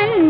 கண்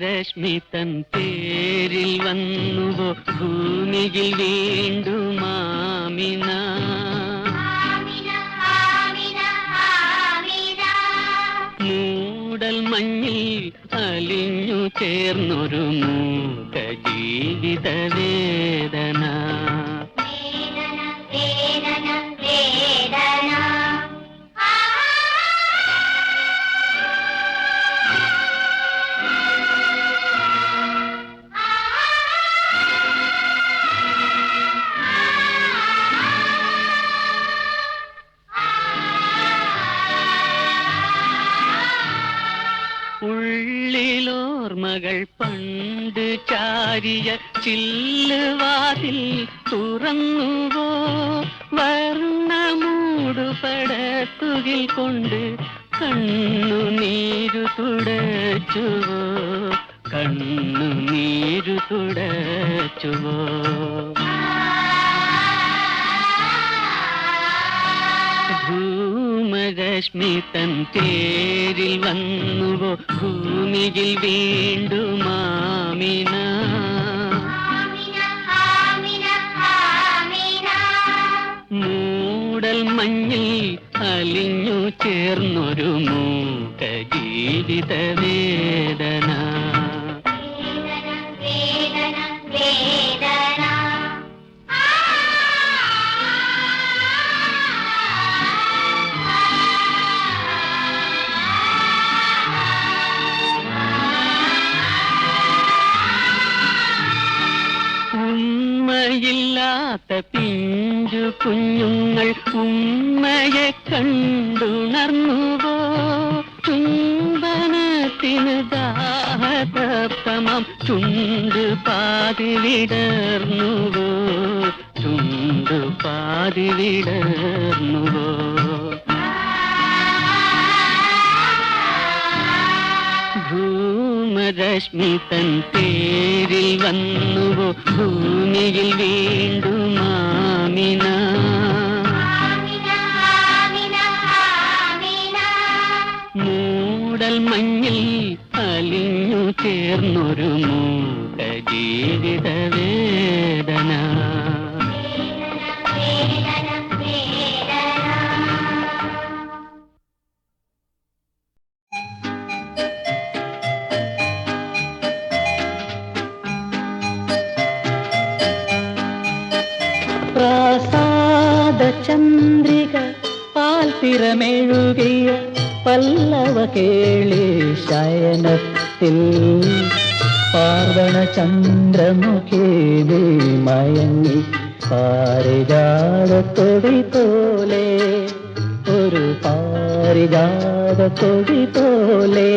രശ്മി തൻ പേരിൽ വന്നുവോ? ഭൂമിയിൽ വീണ്ടും മാമിന മൂടൽ മഞ്ഞിൽ അലിഞ്ഞു ചേർന്നൊരു മൂക ജീവിത വേദന ഉള്ളിലോർമകൾ പണ്ട് ചാരിയ ചില്ലുവാതിൽ തുറന്നുവോ? വർണമൂടുപടത്തുകിൽ കൊണ്ട് കണ്ണു നീരു തുടച്ചുവോ? കണ്ണു നീരു തുടച്ചുവോ? ധൂമരശ്മി തൻ തേരിൽ വന്നുവോ? ഭൂമിയിൽ വീണ്ടും മാമിന മൂടൽ മഞ്ഞിൽ അലിഞ്ഞു ചേർന്നൊരു മൂക ജീവിത വേദന ഉമ്മയില്ലാത്ത പിഞ്ചു കുഞ്ഞുങ്ങൾ ഉമ്മയെ കണ്ടുണർന്നുവോ ചുംബനത്തിന് ദാഹതപ്തമം ചുണ്ട് പാതി വിടർന്നുവോ ചുണ്ട് പാതി വിടർന്നുവോ തൻ പേരിൽ വന്നു ഭൂമിയിൽ വീണ്ടും മാമിന. മൂടൽ മഞ്ഞിൽ അലിഞ്ഞു ചേർന്നൊരു മൂക ജീവിത പ്രാസാദ ചന്ദ്രിക പാൽത്തിരമെഴുകിയ പല്ലവ കേളി ശയനത്തിൽ. പാർവണ ചന്ദ്രമുഖേ മയങ്ങി പാരിജാതൊടി പോലെ ഒരു പാരിജാതൊടി പോലെ.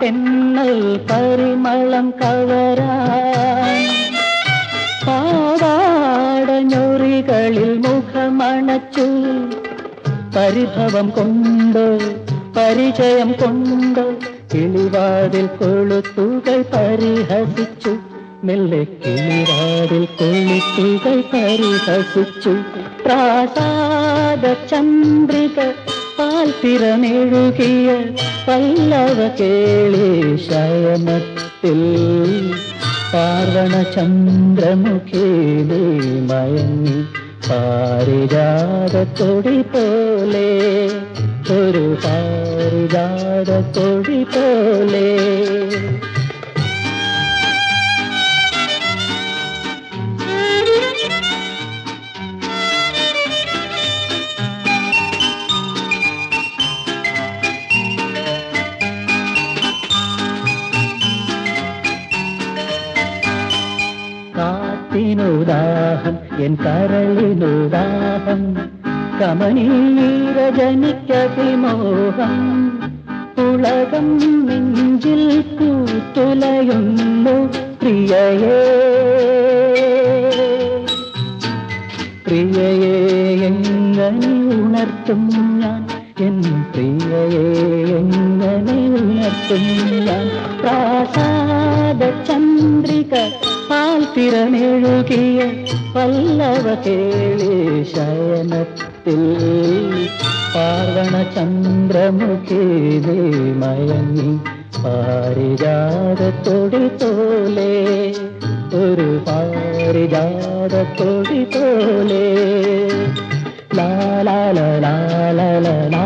പാലാഴിത്തെന്നൽ പരിമളം കവരാൻ പാടാടഞ്ഞൊറികളിൽ മുഖമണച്ചു. പരിഭവം കൊണ്ട് പരിചയം കൊണ്ട് കിളിവാതിൽ കൊളുത്തുകൾ പരിഹസിച്ചു. മെല്ലെ കിളിവാതിൽ കൊളുത്തുകൾ പരിഹസിച്ചു. പ്രാസാദ ചന്ദ്രിക പാൽത്തിരമെഴുകിയ പല്ലവ കേളി ശയനത്തിൽ. പാർവണ ചന്ദ്രമുഖേലി മയങ്ങി പാരിജാതത്തൊടി പോലെ ഒരു പാരിജാതത്തൊടി പോലെ. കാത്തിനുദാഹം എൻ കരളിനുദാഹം കമനീരജനിക്കതിമോഹം തുളകം നെഞ്ചിൽ കൂത്തുലയുന്നു പ്രിയയേ. പ്രിയയെ എങ്ങനെ ഉണർത്തും ഞാൻ? എൻ പ്രിയയെ എങ്ങനെ ഉണർത്തും ഞാൻ? പ്രാസാദ ചന്ദ്രിക പാൽ പല്ലവ കേളി ശയനത്തിൽ പാർവണ ചന്ദ്രമുഖി മയങ്ങി പാരിജാതത്തൊടി തോലേ ഒരു പാരിജാതത്തൊടി തോലേ ലാ ലാ ലാ ലാ ലാ ലാ ലാ